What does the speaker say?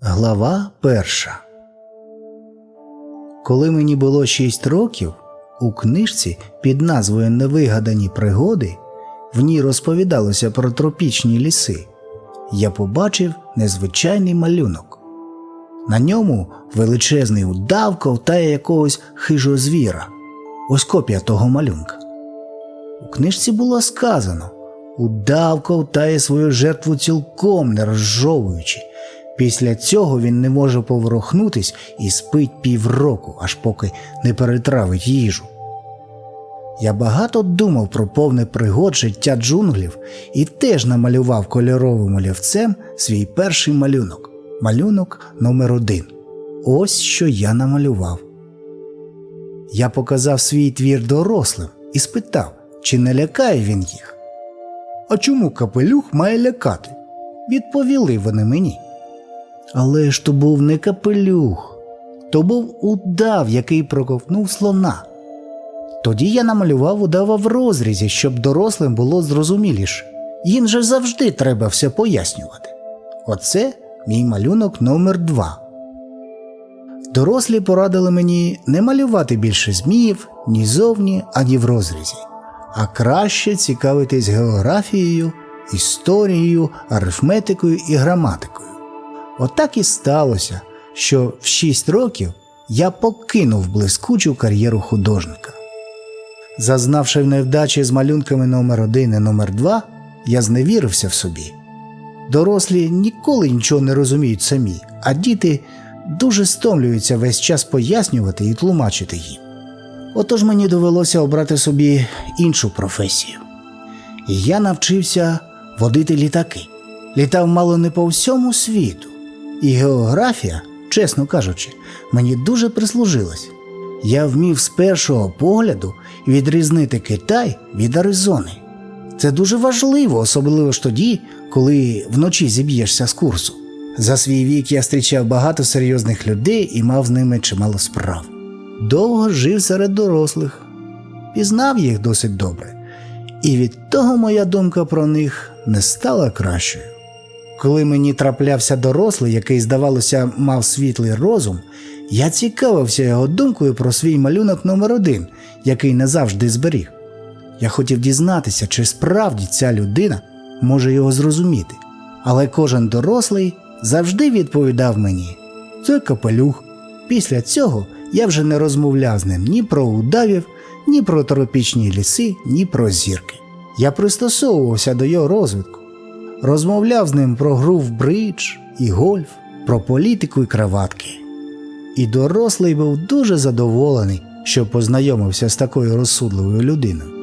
Глава перша. Коли мені було шість років, у книжці під назвою Невигадані пригоди в ній розповідалося про тропічні ліси. Я побачив незвичайний малюнок. На ньому величезний удав ковтає якогось хижого звіра. Ось копія того малюнка. У книжці було сказано удав ковтає свою жертву цілком не розжовуючи. Після цього він не може поворухнутись і спить півроку, аж поки не перетравить їжу. Я багато думав про повне пригод життя джунглів і теж намалював кольоровим олівцем свій перший малюнок малюнок номер один. Ось що я намалював. Я показав свій твір дорослим і спитав, чи не лякає він їх. А чому капелюх має лякати? Відповіли вони мені. Але ж то був не капелюх, то був удав, який проковтнув слона. Тоді я намалював удава в розрізі, щоб дорослим було зрозуміліше. Їм же завжди треба все пояснювати. Оце мій малюнок номер два. Дорослі порадили мені не малювати більше зміїв ні зовні, ані в розрізі, а краще цікавитись географією, історією, арифметикою і граматикою. Отак і сталося, що в шість років я покинув блискучу кар'єру художника. Зазнавши невдачі з малюнками номер 1 і номер 2 я зневірився в собі. Дорослі ніколи нічого не розуміють самі, а діти дуже стомлюються весь час пояснювати і тлумачити їм. Отож мені довелося обрати собі іншу професію. Я навчився водити літаки. Літав мало не по всьому світу. І географія, чесно кажучи, мені дуже прислужилась. Я вмів з першого погляду відрізнити Китай від Аризони. Це дуже важливо, особливо ж тоді, коли вночі зіб'єшся з курсу. За свій вік я зустрічав багато серйозних людей і мав з ними чимало справ. Довго жив серед дорослих, пізнав їх досить добре, і від того моя думка про них не стала кращою. Коли мені траплявся дорослий, який, здавалося, мав світлий розум, я цікавився його думкою про свій малюнок номер один, який не завжди зберіг. Я хотів дізнатися, чи справді ця людина може його зрозуміти, але кожен дорослий завжди відповідав мені це капелюх. Після цього я вже не розмовляв з ним ні про удавів, ні про тропічні ліси, ні про зірки. Я пристосовувався до його розвитку розмовляв з ним про гру в бридж і гольф, про політику і краватки. І дорослий був дуже задоволений, що познайомився з такою розсудливою людиною.